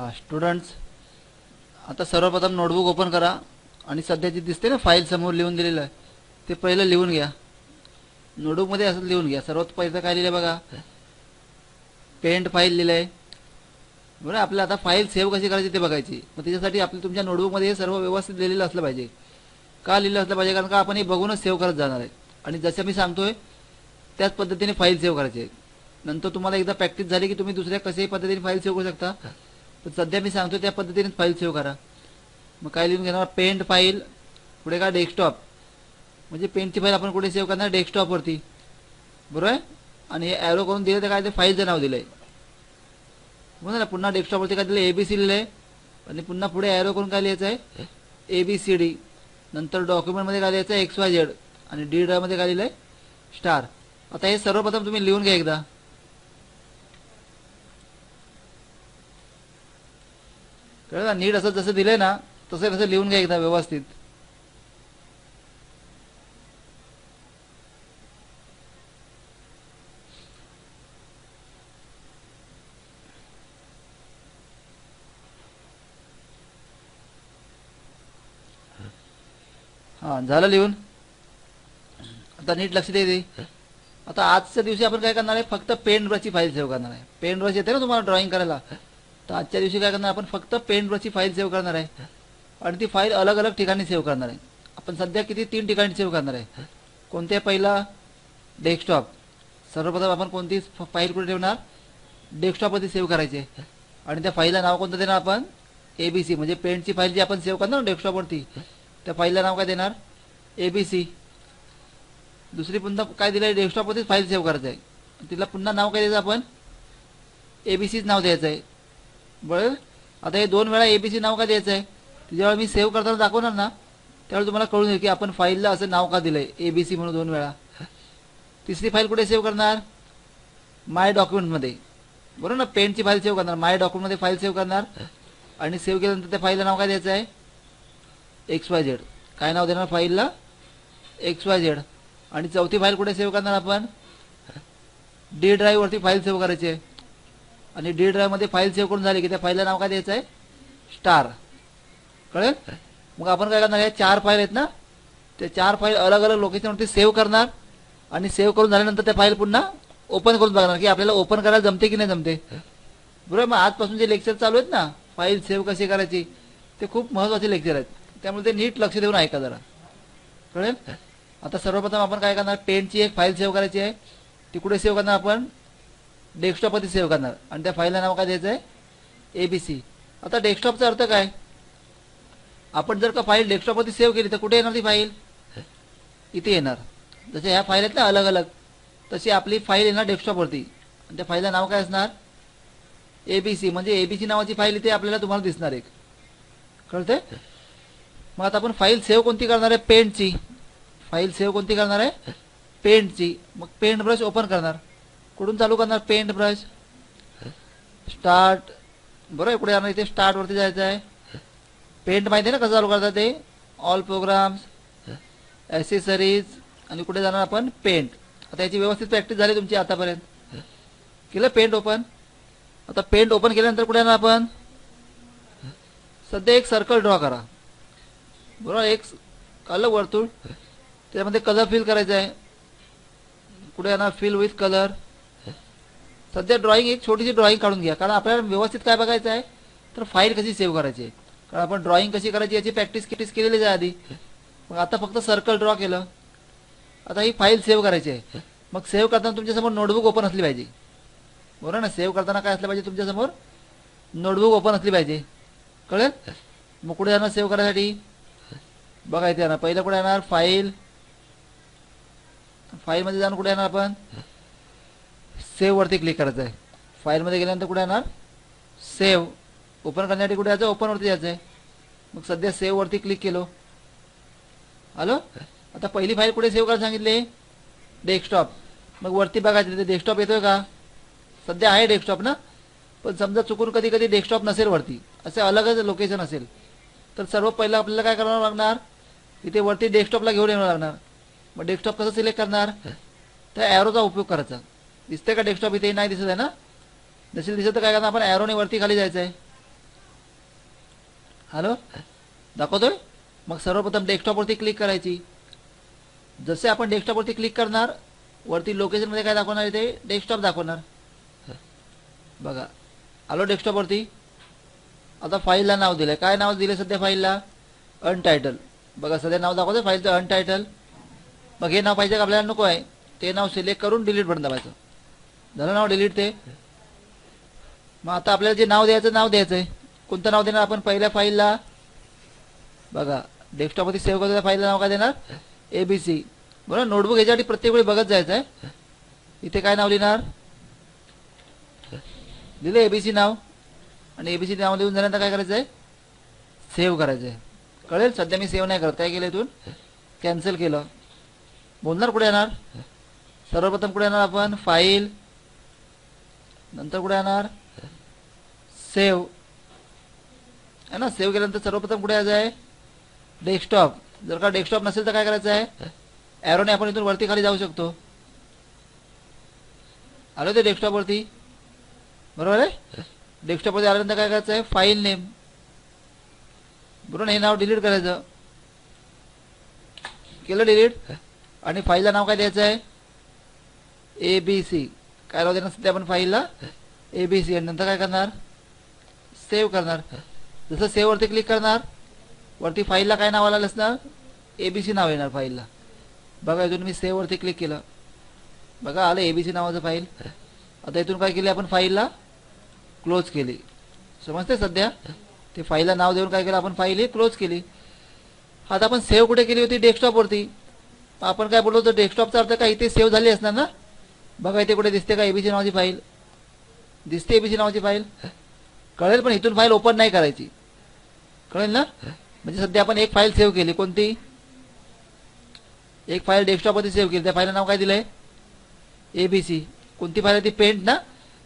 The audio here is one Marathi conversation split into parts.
हा स्टुडंट्स आता सर्वप्रथम नोटबुक ओपन करा. आणि सध्याची दिसते ना फाईल समोर लिहून दिलेलं आहे ते पहिलं लिहून घ्या. नोटबुकमध्ये असं लिहून घ्या. सर्वात पहिलं काय लिहिलं बघा? पेंट फाईल लिहिलं आहे बरं आपल्याला आता फाईल सेव्ह कशी करायची ते बघायची. मग त्याच्यासाठी आपल्या तुमच्या नोटबुकमध्ये हे सर्व व्यवस्थित लिहिलेलं असलं पाहिजे. का लिहिलं असलं पाहिजे? कारण का आपण हे बघूनच सेव्ह करत जाणार आहे. आणि जसं मी सांगतोय त्याच पद्धतीने फाईल सेव्ह करायची. आहे नंतर तुम्हाला एकदा प्रॅक्टिस झाली की तुम्ही दुसऱ्या कशाही पद्धतीने फाईल सेव्ह करू शकता. पण सध्या मी सांगतो त्या पद्धतीने फाईल सेव्ह करा. मग काय लिहून घेणार? पेंट फाईल पुढे का डेस्कटॉप म्हणजे पेंटची फाईल आपण कुठे सेव्ह करणार? डेस्कटॉपवरती बरोबर आहे? आणि हे ॲरो करून दिलं तर काय? ते फाईलचं नाव दिलं आहे बरोबर ना पुन्हा डेस्कटॉपवरती काय दिलं ए बी सी लिहिलं आहे आणि पुन्हा पुढे ॲरो करून काय लिहायचं आहे ए बी सी डी नंतर डॉक्युमेंटमध्ये काय लिहायचं आहे एक्स वाय झेड आणि डी ड्रायमध्ये काय लिहिलं आहे स्टार आता हे सर्वप्रथम तुम्ही लिहून घ्या एकदा. कळलं नीट असं जसं दिलंय ना तसं तसं लिहून घ्या एकदा व्यवस्थित. हा झालं लिहून? आता नीट लक्ष दे आता आजच्या दिवशी आपण काय करणार आहे? फक्त पेंट ब्रशची फाईल सेव्ह करणार आहे. पेंट ब्रश येते ना तुम्हाला ड्रॉइंग करायला? तर आजच्या दिवशी काय करणार आपण फक्त पेंटवरची फाईल सेव्ह करणार आहे. आणि ती फाईल अलग अलग ठिकाणी सेव्ह करणार आहे. आपण सध्या किती तीन ठिकाणी सेव्ह करणार आहे. कोणत्या पहिला डेस्कटॉप सर्वप्रथम आपण कोणती फाईल कुठे ठेवणार? डेस्कटॉपवरती सेव्ह करायची. आहे आणि त्या फाईलला नाव कोणतं देणार आपण? ए बी सी म्हणजे पेंटची फाईल जी आपण सेव्ह करणार ना डेस्कटॉपवरती त्या फाईलला नाव काय देणार? ए बी सी दुसरी पुन्हा काय दिलं आहे डेस्कटॉपवरतीच फाईल सेव्ह करायचं आहे तिला पुन्हा नाव काय द्यायचं आपण? ए बी सीच नाव द्यायचं आहे बरं आता हे दोन वेळा ए बी सी नाव का द्यायचं आहे जेव्हा मी सेव्ह करताना दाखवणार ना त्यावेळी तुम्हाला कळून येईल की आपण फाईलला असं नाव का दिलं आहे ए बी सी म्हणून दोन वेळा. तिसरी फाईल कुठे सेव्ह करणार? माय डॉक्युमेंटमध्ये बरोबर ना? पेनची फाईल सेव्ह करणार. माय डॉक्युमेंटमध्ये फाईल सेव्ह करणार. आणि सेव्ह केल्यानंतर त्या फाईलला नाव काय द्यायचं आहे एक्स वाय झेड काय नाव देणार फाईलला एक्स वाय झेड आणि चौथी फाईल कुठे सेव्ह करणार आपण? डी ड्राईव्हवरती फाईल सेव्ह करायची आहे. आणि डी ड्राईव्हमध्ये फाईल सेव्ह करून झाली की त्या फाईलला नाव काय द्यायचं आहे? स्टार कळेल? मग आपण काय करणार या चार फाईल आहेत ना ते चार फाईल अलग अलग लोकेशनवरती सेव्ह करणार आणि सेव्ह करून झाल्यानंतर त्या फाईल पुन्हा ओपन करून बघणार की आपल्याला ओपन करायला जमते की नाही जमते. बरोबर? मग आजपासून जे लेक्चर चालू आहेत ना फाईल सेव्ह कशी करायची ते खूप महत्त्वाचे लेक्चर आहेत. त्यामुळे ते नीट लक्ष देऊन ऐका जरा. कळेल? आता सर्वप्रथम आपण काय करणार पेनची एक फाईल सेव्ह करायची आहे. ती कुठे सेव्ह करणार आपण डेस्कटॉपवरती सेव्ह करणार. आणि त्या फाईलला नाव काय द्यायचं आहे ए बी सी आता डेस्कटॉपचा अर्थ काय? आपण जर का फाईल डेस्कटॉपवरती सेव्ह केली तर कुठे येणार ती फाईल इथे येणार. जसे ह्या फाईल आहेत ना अलग अलग. तशी आपली फाईल येणार डेस्कटॉपवरती. आणि त्या फाईलला नाव काय असणार? ए बी सी म्हणजे ए बी सी नावाची फाईल इथे आपल्याला तुम्हाला दिसणार एक. कळते मग आता आपण फाईल सेव्ह कोणती करणार आहे? पेंटची फाईल सेव्ह कोणती करणार आहे? पेंटची मग पेंट ब्रश ओपन करणार. कुठून चालू करणार? पेंट ब्रश स्टार्ट बरोबर कुठे जाणार इथे स्टार्टवरती जायचं आहे. पेंट माहिती आहे ना कसं चालू करतात ते? ऑल प्रोग्राम्स ॲसेसरीज आणि कुठे जाणार आपण? पेंट आता याची व्यवस्थित प्रॅक्टिस झाली तुमची आतापर्यंत. केलं पेंट ओपन आता पेंट ओपन केल्यानंतर कुठे येणार आपण? सध्या एक सर्कल ड्रॉ करा. बरोबर एक कलर वर्तुळ त्यामध्ये कलर फिल करायचा आहे. कुठे येणार फिल विथ कलर सध्या ड्रॉइंग एक छोटीशी ड्रॉइंग काढून घ्या. कारण आपल्याला व्यवस्थित काय बघायचं आहे तर फाईल कशी सेव्ह करायची आहे? कारण आपण ड्रॉइंग कशी करायची याची प्रॅक्टिस किटीस केलेली आहे आधी. मग आता फक्त सर्कल ड्रॉ केलं. आता ही फाईल सेव्ह करायची आहे. मग सेव्ह करताना तुमच्यासमोर नोटबुक ओपन असली पाहिजे. बरोबर ना? सेव्ह करताना काय असलं पाहिजे तुमच्यासमोर नोटबुक ओपन असली पाहिजे. कळेल? मग कुठे जाणार सेव्ह करायसाठी? बघा इथे येणार. पहिलं कुठे येणार? फाईल फाईलमध्ये जाऊन कुठे येणार आपण? सेव्ह वरती क्लिक करायचं आहे फाईलमध्ये गेल्यानंतर कुठे येणार? सेव्ह ओपन करण्यासाठी कुठे यायचं? ओपनवरती यायचं आहे मग सध्या सेव्हवरती क्लिक केलो. हॅलो आता पहिली फाईल कुठे सेव्ह करायला सांगितली? डेस्कटॉप मग वरती बघायचं तिथे डेस्कटॉप येतोय का? सध्या आहे डेस्कटॉप ना? पण समजा चुकून कधी कधी डेस्कटॉप नसेल वरती. असे अलगच लोकेशन असेल. तर सर्व पहिलं आपल्याला काय करावं लागणार? तिथे वरती डेस्कटॉपला घेऊन यावं लागणार. मग डेस्कटॉप कसं सिलेक्ट करणार? तर ॲरोचा उपयोग करायचा. दिसतंय का डेस्कटॉप इथे? नाही दिसत आहे ना? नसेल दिसत तर काय करणार? आपण ॲरोने वरती खाली जायचं आहे हॅलो दाखवतोय? मग सर्वप्रथम डेस्कटॉपवरती क्लिक करायची. जसे आपण डेस्कटॉपवरती क्लिक करणार वरती लोकेशनमध्ये काय दाखवणार आहे ते? डेस्कटॉप दाखवणार. बघा. आलो डेस्कटॉपवरती आता फाईलला नाव दिलं काय नाव दिलं सध्या फाईलला अनटायटल बघा सध्या नाव दाखवतं फाईलचं अनटायटल मग हे नाव पाहिजे का आपल्याला? नको आहे. ते नाव सिलेक्ट करून डिलीट बटन दाबायचं. झालं नाव डिलीट ते? मग आता आपल्याला जे नाव द्यायचं नाव द्यायचं आहे कोणतं नाव देणार आपण पहिल्या फाईलला बघा डेस्कटॉपवरती सेव्ह करतो त्या फाईलला नाव काय देणार? ए बी सी बरोबर नोटबुक याच्यासाठी प्रत्येक वेळी बघत जायचं आहे इथे काय नाव लिहिणार? लिहिलं ए बी सी नाव. आणि ए बी सी नाव लिहून झाल्यानंतर काय करायचं आहे सेव्ह करायचं आहे कळेल? सध्या मी सेव्ह नाही करत. काय केलं इथून? कॅन्सल केलं. बोलणार कुठे येणार? सर्वप्रथम कुठे येणार आपण? फाईल नंतर कुठे येणार सेव्ह आहे ना? सेव्ह केल्यानंतर सर्वप्रथम कुठे यायचं आहे? डेस्कटॉप. जर का डेस्कटॉप नसेल तर काय करायचं आहे? ॲरोने आपण इथून वरती खाली जाऊ शकतो. आलो ते डेस्कटॉपवरती बरोबर आहे? डेस्कटॉपवरती आल्यानंतर काय करायचं आहे? File name. बरोबर हे नाव डिलीट करायचं. केलं डिलीट? आणि फाईलला नाव काय द्यायचं आहे? A B C. काय राहू देणार सध्या आपण फाईलला ए बी सी नंतर काय करणार? सेव्ह करणार. जसं सेव्हवरती क्लिक करणार वरती फाईलला काय नाव आलं असणार? ए बी सी नाव येणार फाईलला बघा इथून मी सेव्हवरती क्लिक केलं. बघा आलं ए बी सी नावाचं फाईल आता इथून काय केली आपण फाईलला क्लोज केली. समजते सध्या? ते फाईलला नाव देऊन काय केलं? आपण फाईल ही क्लोज केली. आता आपण सेव्ह कुठे केली होती? डेस्कटॉपवरती आपण काय बोललो होतो? डेस्कटॉपचा अर्थ काय? इथे सेव्ह झाली असणार ना? बघा इथे कुठे दिसते का एबीसी नावाची फाईल दिसते एबीसी नावाची फाईल कळेल पण इथून फाईल ओपन नाही करायची. कळेल ना? म्हणजे सध्या आपण एक फाईल सेव्ह केली. कोणती? एक फाईल डेस्कटॉपमध्ये सेव्ह केली. त्या फाईलला नाव काय दिलंय? ए बी सी कोणती फाईल आहे ती? पेंट ना?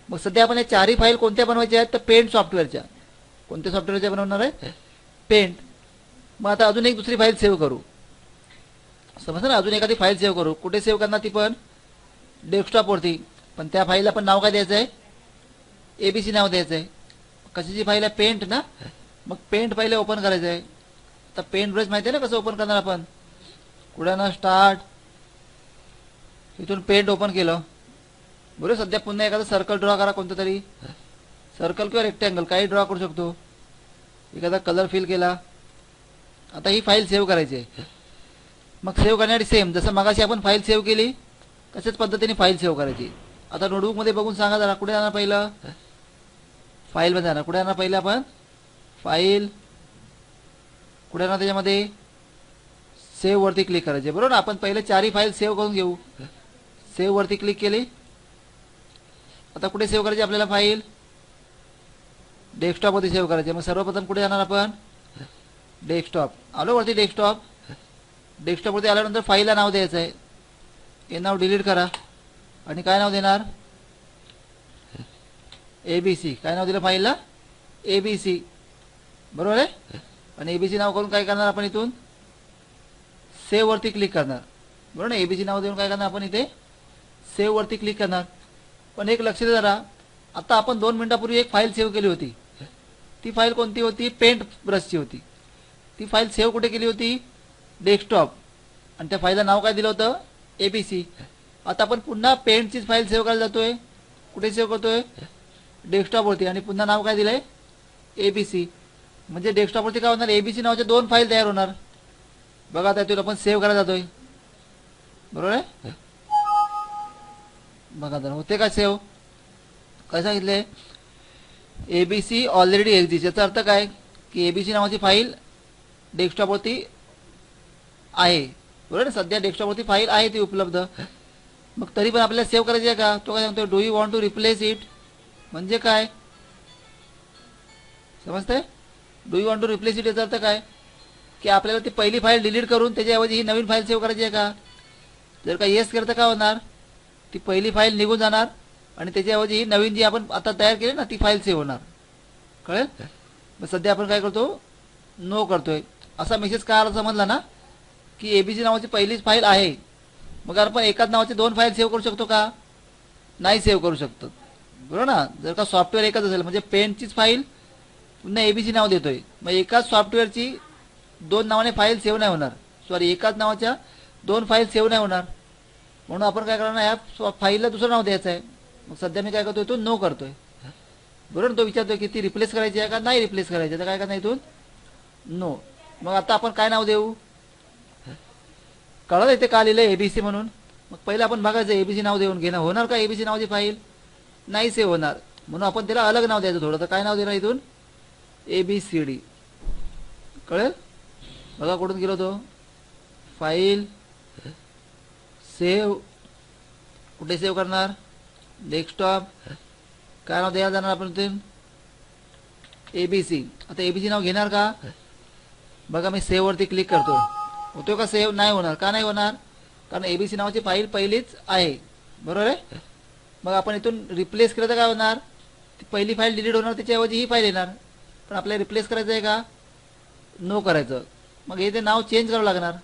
मग सध्या आपण या चारही फाईल कोणत्या बनवायच्या आहेत? तर पेंट सॉफ्टवेअरच्या कोणत्या सॉफ्टवेअरच्या बनवणार आहे? पेंट मग आता अजून एक दुसरी फाईल सेव्ह करू. समजलं ना? अजून एखादी फाईल सेव्ह करू. कुठे सेव्ह करणार ती पण? डेस्कटॉपवरती पण त्या फाईलला पण नाव काय द्यायचं आहे ए बी सी नाव द्यायचं आहे कशाची फाईल आहे? पेंट ना? मग पेंट पहिले ओपन करायचं आहे तर पेंट ब्रश माहिती आहे ना कसं ओपन करणार आपण? कुड्यानं स्टार्ट इथून पेंट ओपन केलं. बरोबर सध्या पुन्हा एखादं सर्कल ड्रॉ करा कोणतं तरी. सर्कल किंवा रेक्टँगल काही ड्रॉ करू शकतो. एखादा कलर फिल केला. आता ही फाईल सेव्ह करायची आहे. मग सेव्ह करण्यासाठी सेम जसं मगाशी आपण फाईल सेव्ह केली तसेच पद्धतीने फाईल सेव्ह करायची? आता नोटबुकमध्ये बघून सांगा जरा कुठे जाणार पहिलं? फाईलमध्ये जाणार. कुठे जाणार पहिलं आपण? फाईल कुठे जाणार त्याच्यामध्ये? सेववरती क्लिक करायचे. बरोबर ना? आपण पहिले चारही फाईल सेव्ह करून घेऊ. सेववरती क्लिक केली. आता कुठे सेव्ह करायची आपल्याला फाईल डेस्कटॉपवरती सेव्ह करायची. मग सर्वप्रथम कुठे जाणार आपण? डेस्कटॉप आलो वरती डेस्कटॉप डेस्कटॉपवरती आल्यानंतर फाईलला नाव द्यायचं आहे. हे नाव डिलीट करा. आणि काय नाव देणार? ए बी सी काय नाव दिलं फाईलला? ए बी सी बरोबर आहे? आणि ए बी सी नाव करून काय करणार आपण इथून? सेव्हवरती क्लिक करणार. बरोबर ना ए बी सी नाव देऊन काय करणार आपण इथे? सेववरती क्लिक करणार. पण एक लक्ष द्या जरा. आता आपण दोन मिनिटापूर्वी एक फाईल सेव्ह केली होती. ती फाईल कोणती होती? पेंट ब्रशची होती. ती फाईल सेव्ह कुठे केली होती? डेस्कटॉप आणि त्या फाईलला नाव काय दिलं होतं? ए बी सी आता आपण पुन्हा पेंटचीच फाईल सेव्ह करायला जातोय. कुठे सेव्ह करतोय? डेस्कटॉपवरती आणि पुन्हा नाव काय दिलंय? ए बी सी म्हणजे डेस्कटॉपवरती काय होणार? ए बी सी नावाच्या दोन फाईल तयार होणार. बघा आता त्यातून आपण सेव्ह करायला जातोय. बरोबर आहे? बघा तर होते का सेव्ह काय सांगितले A B C already exist याचा अर्थ काय? की ए बी सी नावाची फाईल डेस्कटॉपवरती आहे. बरोबर सध्या डेस्कटॉपवरती फाईल आहे ती उपलब्ध. मग तरी पण आपल्याला सेव्ह करायची आहे का? तो काय सांगतो do you want to replace it म्हणजे काय? समजतंय? Do you want to replace it याचा अर्थ काय? की आपल्याला ती पहिली फाईल डिलीट करून त्याच्याऐवजी ही नवीन फाईल सेव्ह करायची आहे का? जर का येस केलं तर काय होणार? ती पहिली फाईल निघून जाणार आणि त्याच्याऐवजी ही नवीन जी आपण आता तयार केली ना ती फाईल सेव्ह होणार. कळेल? मग सध्या आपण काय करतो? नो करतोय. असा मेसेज का आला समजला ना? की एबीसी नावाची पहिलीच फाईल आहे. मग आपण एकाच नावाचे दोन फाईल सेव्ह करू शकतो का? नाही सेव्ह करू शकतो. बरोबर ना? जर का सॉफ्टवेअर एकच असेल म्हणजे पेनचीच फाईल पुन्हा एबीसी नाव देतोय. मग एकाच सॉफ्टवेअरची दोन नावाने फाईल सेव्ह नाही होणार. सॉरी एकाच नावाच्या दोन फाईल सेव्ह नाही होणार. म्हणून आपण काय करणार ह्या फाईलला दुसरं नाव द्यायचं आहे. मग सध्या मी काय करतोय तो नो करतोय. बरोबर ना? तो विचारतोय की ती रिप्लेस करायची आहे का? नाही रिप्लेस करायची आहे. तर काय करणार इथून? नो मग आता आपण काय नाव देऊ? कळलं इथे का लिहिलं एबीसी म्हणून? मग पहिलं आपण बघायचं एबीसी नाव देऊन घेणं. होणार का एबीसी नावाची फाईल नाही सेव्ह होणार. म्हणून आपण त्याला अलग नाव द्यायचं थोडं. तर काय नाव देणार इथून? ए बी सी डी कळेल? बघा कुठून गेलो तो. फाईल सेव्ह कुठे सेव्ह करणार? डेस्कटॉप काय नाव द्यायला जाणार आपण ते ए बी सी आता ए बी सी नाव घेणार का? बघा मी सेव्हवरती क्लिक करतो. होतो का सेव्ह नाही होणार. का नाही होणार? कारण ए बी सी नावाची फाईल पहिलीच आहे. बरोबर आहे? मग आपण इथून रिप्लेस केलं तर काय होणार? ती पहिली फाईल डिलीट होणार त्याच्याऐवजी ही फाईल येणार. पण आपल्याला रिप्लेस करायचं आहे का? नो करायचं. मग हे ते नाव चेंज करावं लागणार.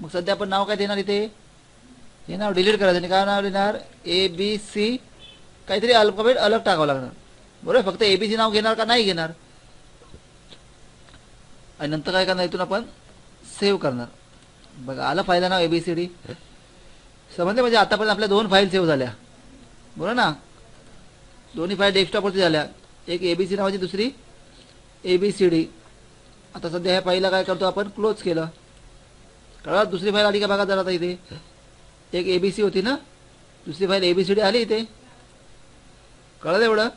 मग सध्या आपण नाव काय देणार इथे? हे नाव डिलीट करायचं. आणि काय नाव देणार? ए बी सी काहीतरी अल्फाबेट अलग टाकावं लागणार. बरोबर? फक्त ए बी सी नाव घेणार का नाही घेणार? आणि नंतर काय करणार इथून आपण? सेव्ह करणार. बघा आलं फायदा नाव ए बी सी डी समजले? म्हणजे आतापर्यंत आपल्या दोन फाईल सेव्ह झाल्या. बरोबर ना? दोन्ही फाईल डेस्कटॉपवरती झाल्या. एक ए बी सी नावाची दुसरी ए बी सी डी आता सध्या ह्या फाईलला काय करतो आपण? क्लोज केलं. कळलं? दुसरी फाईल आली का बघा जरा आता इथे. एक ए बी सी होती ना? दुसरी file A B C D आली इथे. कळलं एवढं?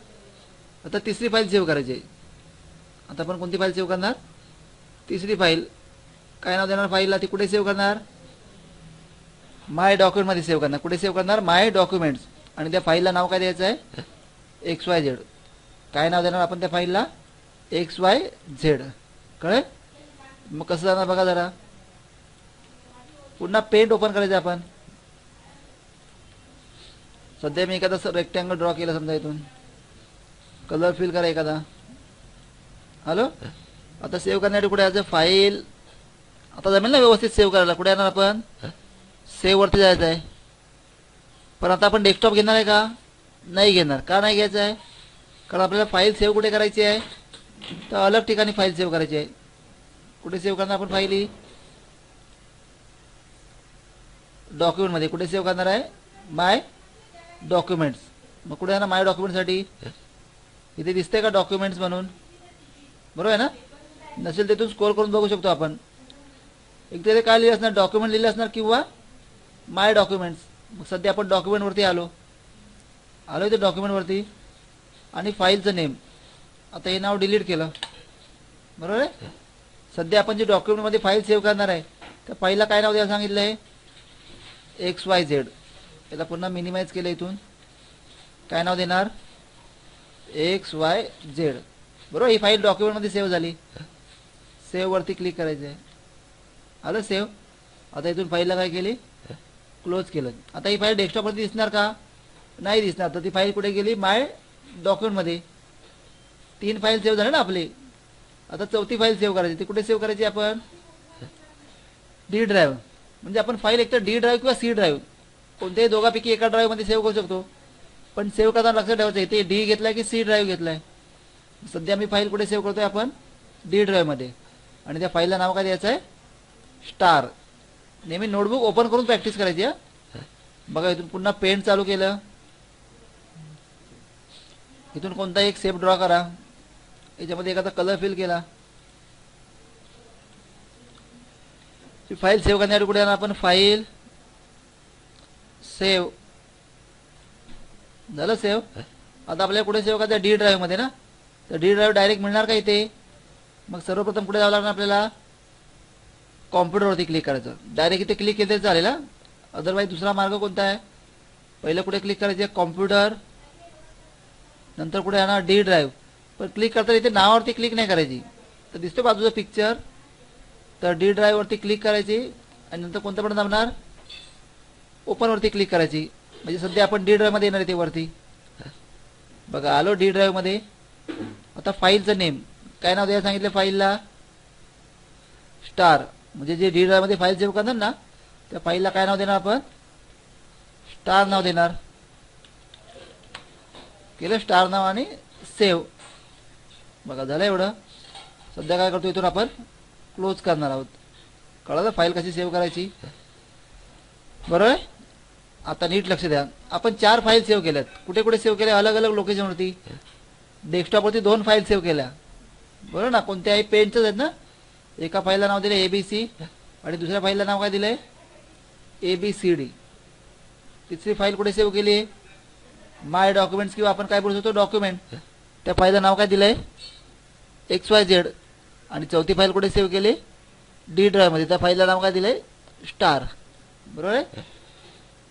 आता तिसरी फाईल सेव्ह करायची आहे. आता आपण कोणती फाईल सेव्ह करणार? तिसरी फाईल काय नाव देणार फाईलला? ती कुठे सेव्ह करणार? माय डॉक्युमेंटमध्ये सेव्ह करणार. कुठे सेव्ह करणार? माय डॉक्युमेंट्स आणि त्या फाईलला नाव काय द्यायचं आहे? एक्स वाय झेड काय नाव देणार आपण त्या फाईलला? एक्स वाय झेड कळेल? मग कसं जाणार बघा जरा. पुन्हा पेंट ओपन करायचं आपण. सध्या मी एखादा रेक्टँगल ड्रॉ केला समजा इथून. कलर फिल करा एखादा. हॅलो आता सेव्ह करण्यासाठी कुठे यायचं फाईल आता जमेल ना व्यवस्थित सेव्ह करायला. कुठे येणार आपण? सेव्ह वरती जायचं आहे. पण आता आपण डेस्कटॉप घेणार आहे का? नाही घेणार. का नाही घ्यायचं आहे? कारण आपल्याला फाईल सेव्ह कुठे करायची आहे? तर अलग ठिकाणी फाईल सेव्ह करायची आहे. कुठे सेव्ह करणार आपण फाईल ही? डॉक्युमेंटमध्ये कुठे सेव्ह करणार आहे? माय डॉक्युमेंट्स मग कुठे आहे ना माय डॉक्युमेंटसाठी इथे दिसते का डॉक्युमेंट्स म्हणून? बरोबर आहे ना? नसेल तिथून स्कोर करून बघू शकतो आपण. एक तिथे काय लिहिलं असणार डॉक्युमेंट लिहिलं असणार किंवा माय डॉक्युमेंट्स मग सध्या आपण डॉक्युमेंटवरती आलो. आलो इथे डॉक्युमेंटवरती आणि फाईलचं नेम आता हे नाव डिलीट केलं. बरोबर आहे? सध्या आपण जे डॉक्युमेंटमध्ये फाईल सेव्ह करणार आहे त्या फाईलला काय नाव द्यायला सांगितलं आहे? एक्स वाय झेड याला पुन्हा मिनिमाइज केलं इथून. काय नाव देणार? एक्स वाय झेड बरोबर? ही फाईल डॉक्युमेंटमध्ये सेव्ह झाली. सेव्हवरती क्लिक करायचं आहे आलं सेव्ह आता इथून फाईलला काय केली? क्लोज केलं. आता ही फाईल डेस्कटॉपवरती दिसणार का? नाही दिसणार. तर ती फाईल कुठे गेली? माय डॉक्युमेंटमध्ये तीन फाईल सेव्ह झाले ना आपली. आता चौथी फाईल सेव्ह करायची. ती कुठे सेव्ह करायची आपण? डी ड्राईव्ह म्हणजे आपण फाईल एकतर डी ड्राईव्ह किंवा सी ड्राईव्ह कोणत्याही दोघापैकी एका ड्राईव्हमध्ये सेव्ह करू शकतो. पण सेव्ह करताना लक्षात ठेवायचं इथे डी घेतलाय की सी ड्राईव्ह घेतलाय? सध्या मी फाईल कुठे सेव्ह करतोय आपण? डी ड्राईव्हमध्ये आणि त्या फाईलला नाव काय द्यायचं आहे स्टार. नेहमी नोटबुक ओपन करून प्रॅक्टिस करायची हा? बघा इथून पुन्हा पेन चालू केलं. इथून कोणता एक सेप ड्रॉ करा. याच्यामध्ये एखादा कलर फिल केला. फाईल सेव्ह करण्यासाठी कुठे आपण? फाईल सेव्ह झालं सेव्ह आता आपल्याला कुठे सेव्ह करायचं? डी ड्राईव्हमध्ये ना? तर डी ड्राईव्ह डायरेक्ट मिळणार का इथे? मग सर्वप्रथम कुठे जावं लागणार आपल्याला? कॉम्प्युटरवरती क्लिक करायचं. डायरेक्ट इथे क्लिक केलं तरी चालेल हा? अदरवाईज दुसरा मार्ग कोणता आहे? पहिलं कुठे क्लिक करायचे? कॉम्प्युटर. नंतर कुठे येणार डी ड्राईव्ह पण क्लिक करताना इथे नावावरती क्लिक नाही करायची. तर दिसतो बाजूचं पिक्चर तर डी ड्राईव्हवरती क्लिक करायची. आणि नंतर कोणतं पण दाबणार? ओपनवरती क्लिक करायची. म्हणजे सध्या आपण डी ड्राईव्हमध्ये येणार आहे ते वरती. बघा आलो डी ड्राईव्हमध्ये आता फाईलचं नेम काय नाव द्यायला सांगितलं फाईलला स्टार म्हणजे जे डी ड्रायमध्ये फाईल सेव्ह करणार ना त्या फाईलला काय नाव देणार आपण? स्टार नाव देणार. केलं स्टार नाव आणि सेव्ह. बघा झालं एवढं. सध्या काय करतो इथून आपण क्लोज करणार आहोत. कळलं फाईल कशी सेव्ह करायची? बरोबर? आहे आता नीट लक्ष द्या. आपण चार फाईल सेव्ह केल्यात. कुठे कुठे सेव्ह केल्या? अलग अलग लोकेशनवरती. डेस्कटॉपवरती दोन फाईल सेव्ह केल्या. बरोबर ना कोणत्याही पेनच्याच आहेत ना? एका फाईलला नाव दिलं ए बी सी आणि दुसऱ्या फाईलला नाव काय दिलं आहे ए बी सी डी तिसरी फाईल कुठे सेव्ह केली? आहे माय डॉक्युमेंट्स किंवा आपण काय बोलू शकतो? डॉक्युमेंट त्या फाईलला नाव काय दिलं आहे एक्स वाय झेड आणि चौथी फाईल कुठे सेव्ह केली? डी ड्राईव्हमध्ये त्या फाईलला नाव काय दिलं आहे स्टार बरोबर आहे?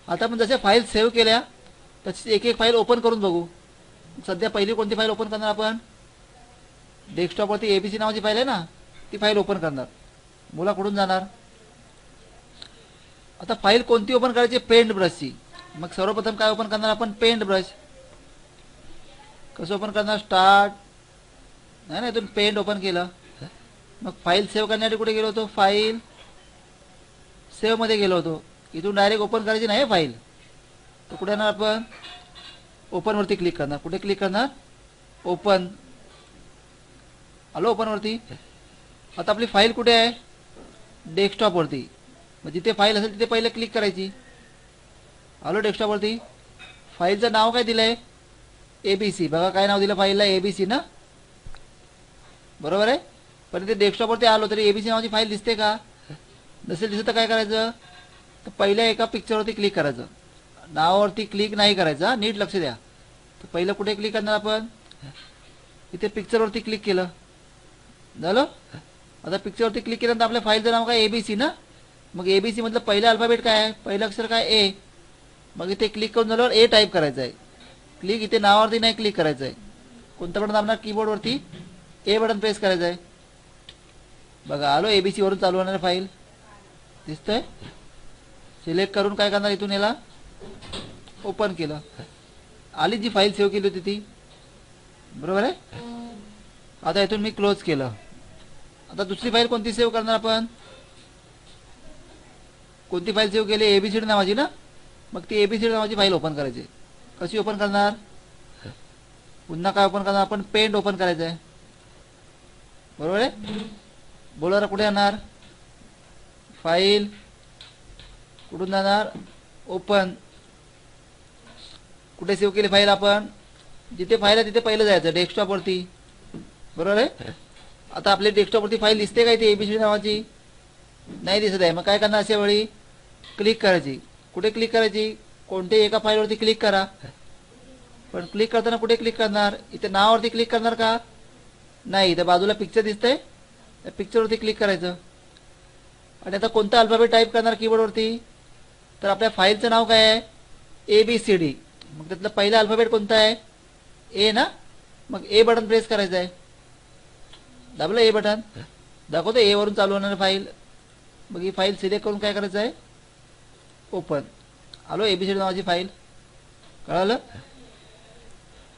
आता आपण जसे फाईल सेव्ह केल्या तशी एक एक फाईल ओपन करून बघू. सध्या पहिली कोणती फाईल ओपन करणार आपण? डेस्कटॉपवरती ए बी सी नावाची फाईल आहे ना? ती फाईल ओपन करणार. मुला कुठून जाणार? आता फाईल कोणती ओपन करायची? पेंट ब्रशची मग सर्वप्रथम काय ओपन करणार आपण? पेंट ब्रश कसं ओपन करणार? स्टार्ट नाही ना इथून पेंट ओपन केलं. मग फाईल सेव्ह करण्यासाठी कुठे गेलो होतो? फाईल सेव्हमध्ये गेलो होतो. इथून डायरेक्ट ओपन करायची नाही फाईल तर कुठे येणार आपण? ओपनवरती क्लिक करणार. कुठे क्लिक करणार? ओपन आलो ओपनवरती आता आपली फाईल कुठे आहे? डेस्कटॉपवरती मग जिथे फाईल असेल तिथे पहिले क्लिक करायची. आलो डेस्कटॉपवरती फाईलचं नाव काय दिलं आहे ए बी सी बघा काय नाव दिलं फाईलला ए बी सी ना? बरोबर आहे? पण ते डेस्कटॉपवरती आलो तरी ए बी सी नावाची फाईल दिसते का? नसेल दिसत तर काय करायचं? तर पहिल्या एका पिक्चरवरती क्लिक करायचं. नावावरती क्लिक नाही करायचं नीट लक्ष द्या. तर पहिलं कुठे क्लिक करणार आपण? इथे पिक्चरवरती क्लिक केलं. झालं? आता पिक्चरवरती क्लिक केल्यानंतर आपल्या फाईलचं नाव काय? ए बी सी ना? मग ए बी सी मधलं पहिलं अल्फाबेट काय आहे? पहिलं अक्षर काय? ए मग इथे क्लिक करून झाल्यावर ए टाईप करायचं आहे. क्लिक इथे नावावरती नाही क्लिक करायचं आहे. कोणतं बटन दाबणार? कीबोर्डवरती ए बटन प्रेस करायचं आहे. बघा आलो ए बी सी वरून चालू होणार फाईल दिसतंय? सिलेक्ट करून काय करणार इथून याला? ओपन केलं. आली जी फाईल सेव्ह केली होती ती. बरोबर आहे? आता इथून मी क्लोज केलं. आता दुसरी फाईल कोणती सेव्ह करणार आपण? कोणती फाईल सेव्ह केली? एबीसीडी नावाची ना? मग ती एबीसीडी नावाची फाईल ओपन करायची. कशी ओपन करणार? पुन्हा काय ओपन करणार? आपण पेंट ओपन करायचं आहे. बरोबर आहे? बोला कुठे येणार? फाईल कुठून जाणार? ओपन कुठे सेव्ह केली फाईल आपण? जिथे फाईल आहे तिथे पहिलं जायचं डेस्कटॉपवरती बरोबर आहे? आता आपल्या डेस्कटॉपवरती फाईल दिसते का इथे एबीसी नावाची? नाही दिसत आहे. मग काय करणार अशा वेळी? क्लिक करायची. कुठे क्लिक करायची? कोणत्याही एका फाईलवरती क्लिक करा. पण क्लिक करताना कुठे क्लिक करणार? इथे नावावरती क्लिक करणार का? नाही. इथे बाजूला पिक्चर दिसतंय. त्या पिक्चरवरती क्लिक करायचं. आणि आता कोणता अल्फाबेट टाईप करणार कीबोर्डवरती तर आपल्या फाईलचं नाव काय आहे? ए बी सी डी मग त्यातलं पहिलं अल्फाबेट कोणतं आहे? ए ना? मग ए बटन प्रेस करायचं आहे. दाबलं ए बटन? दाखवतो ए वरून चालू होणार फाईल मग ही फाईल सिलेक्ट करून काय करायचं आहे? ओपन आलो ए बी सी डी नावाची फाईल कळालं?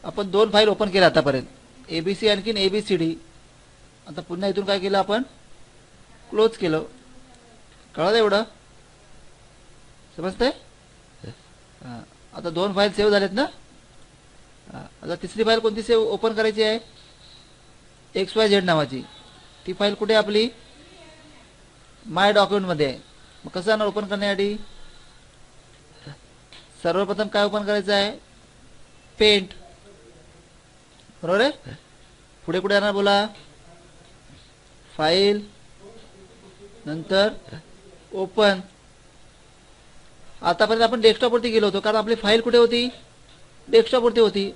आपण दोन फाईल ओपन केल्या आतापर्यंत. ए बी सी आणखीन ए बी सी डी आता पुन्हा इथून काय केलं आपण? क्लोज केलं. कळलं एवढं? समजतंय? हां. आता दोन फाईल सेव्ह झालेत ना? हां. आता तिसरी फाईल कोणती सेव्ह ओपन करायची आहे? एक्स वाय झेड नावाची. ती फाईल कुठे आपली? माय डॉक्युमेंटमध्ये आहे. मग कसं जाणार ओपन करण्यासाठी? सर्वप्रथम काय ओपन करायचं आहे? पेंट बरोबर आहे? पुढे कुठे येणार बोला? फाईल नंतर ओपन आतापर्यंत आपण डेस्कटॉपवरती गेलो होतो कारण आपली फाईल कुठे होती? डेस्कटॉपवरती होती.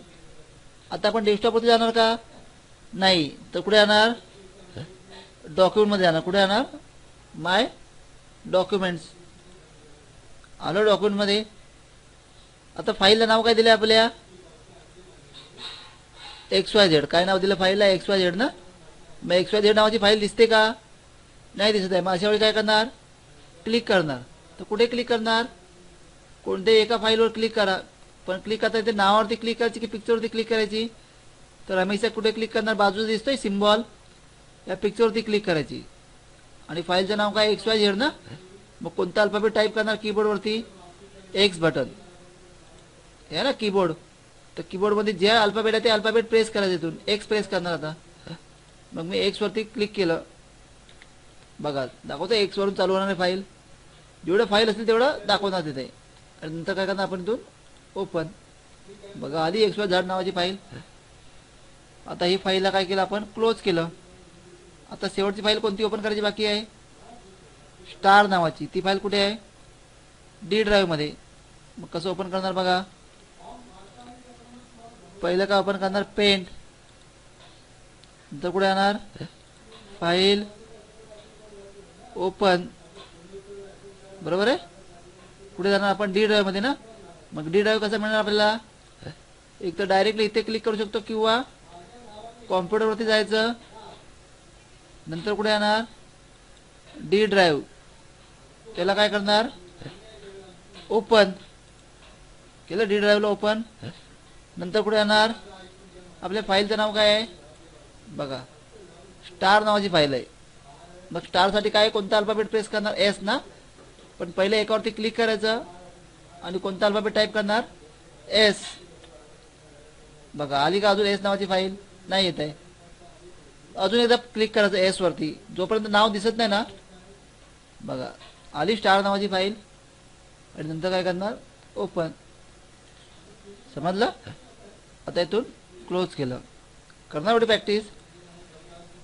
आता आपण डेस्कटॉपवरती जाणार का? नाही. तर कुठे जाणार डॉक्युमेंटमध्ये जाणार कुठे जाणार माय डॉक्युमेंट्स आलो डॉक्युमेंटमध्ये आता फाईलला नाव काय दिलं आपल्या? एक्स वाय झेड काय नाव दिलं फाईलला एक्स वाय झेड ना? मग एक्स वाय झेड नावाची फाईल दिसते का? नाही दिसत आहे. मग अशा वेळी काय करणार? क्लिक करणार. तर कुठे क्लिक करणार? कोणत्याही एका फाईलवर क्लिक करा. पण क्लिक करता इथे नावावरती क्लिक करायची की पिक्चरवरती क्लिक करायची? तर हमेशा कुठे क्लिक करणार? बाजूला दिसतोय सिम्बॉल या पिक्चरवरती क्लिक करायची. आणि फाईलचं नाव काय? एक्स वाय झेड ना? मग कोणता अल्फाबेट टाईप करणार? कीबोर्डवरती एक्स बटन हे ना कीबोर्ड तर कीबोर्डमध्ये जे अल्फाबेट आहे ते अल्फाबेट प्रेस करायचं इथून. एक्स प्रेस करणार आता. मग मी एक्सवरती क्लिक केलं. बघा दाखवतं एक्सवरून चालू होणार आहे फाईल जेवढं फाईल असेल तेवढं दाखवणार तिथे. आणि नंतर काय करणार आपण इथून? ओपन बघा आधी एक्स वाय झाड नावाची फाईल आता ही फाईलला काय केलं आपण? क्लोज केलं. आता शेवटची फाईल कोणती ओपन करायची बाकी आहे? स्टार नावाची. ती फाईल कुठे आहे? डी ड्राईव्हमध्ये मग कसं ओपन करणार बघा? पहिलं काय ओपन करणार? पेंट नंतर कुठे येणार? फाईल ओपन बरोबर आहे? कुठे जाणार आपण? डी ड्राईव्हमध्ये ना? मग डी ड्राईव्ह कसं मिळणार आपल्याला? एक तर डायरेक्टली इथे क्लिक करू शकतो किंवा कॉम्प्युटरवरती जायचं. नंतर कुठे येणार? डी ड्राईव्ह त्याला काय करणार? ओपन केलं डी ड्राईव्हला ओपन नंतर कुठे येणार? आपल्या फाईलचं नाव काय आहे? बघा. स्टार नावाची फाईल आहे. मग स्टारसाठी काय? कोणता अल्फाबेट प्रेस करणार? एस ना? पण पहिले एकावरती क्लिक करायचं. आणि कोणता अल्फाबेट टाईप करणार? एस बघा. आली का अजून एस नावाची फाईल? नाही येत आहे. अजून एकदा क्लिक करायचं एस वरती. जोपर्यंत नाव दिसत नाही ना बघा आली स्टार नावाची फाईल आणि नंतर काय करणार? ओपन समजलं? आता इथून क्लोज केलं. करणार एवढी प्रॅक्टिस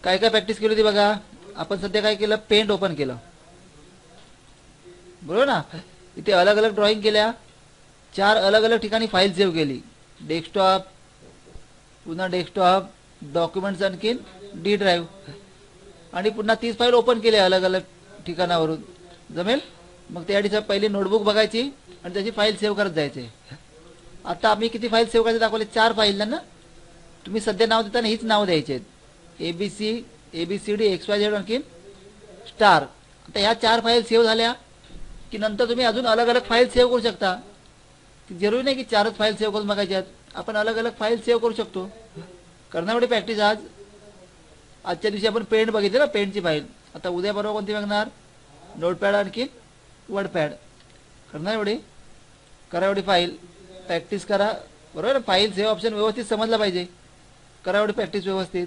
काय काय प्रॅक्टिस केली होती बघा? आपण सध्या काय केलं? पेंट ओपन केलं. बरोबर ना? इथे अलग अलग ड्रॉइंग केल्या. चार अलग अलग ठिकाणी फाईल सेव्ह केली. डेस्कटॉप पुन्हा डेस्कटॉप डॉक्युमेंट्स आणखीन डी ड्राईव्ह आणि पुन्हा तीच फाईल ओपन केली अलग अलग ठिकाणावरून. जमेल? मग त्यासाठी पहिली नोटबुक बघायची आणि त्याची फाईल सेव्ह करत जायचे. आता आम्ही किती फाईल सेव्ह करायचे दाखवले? चार फाईल ना? तुम्ही सध्या नाव देताना हीच नाव द्यायचे. A B C A B C D X Y Z आणखीन स्टार आता ह्या चार फाईल सेव्ह झाल्या की नंतर तुम्ही अजून अलग अलग फाईल सेव्ह करू शकता. जरुरी नाही की चारच फाईल सेव्ह करून बघायच्या आहेत. आपण अलग अलग फाईल सेव्ह करू शकतो. करणार एवढी प्रॅक्टिस आज आजच्या दिवशी आपण पेंट बघितले ना पेंटची फाईल आता उद्या बरोबर कोणती बघणार? नोटपॅड आणखी वर्डपॅड करणार एवढी? करा एवढी फाईल प्रॅक्टिस करा. बरोबर फाईल सेव्ह ऑप्शन व्यवस्थित समजला पाहिजे. करा एवढी प्रॅक्टिस व्यवस्थित.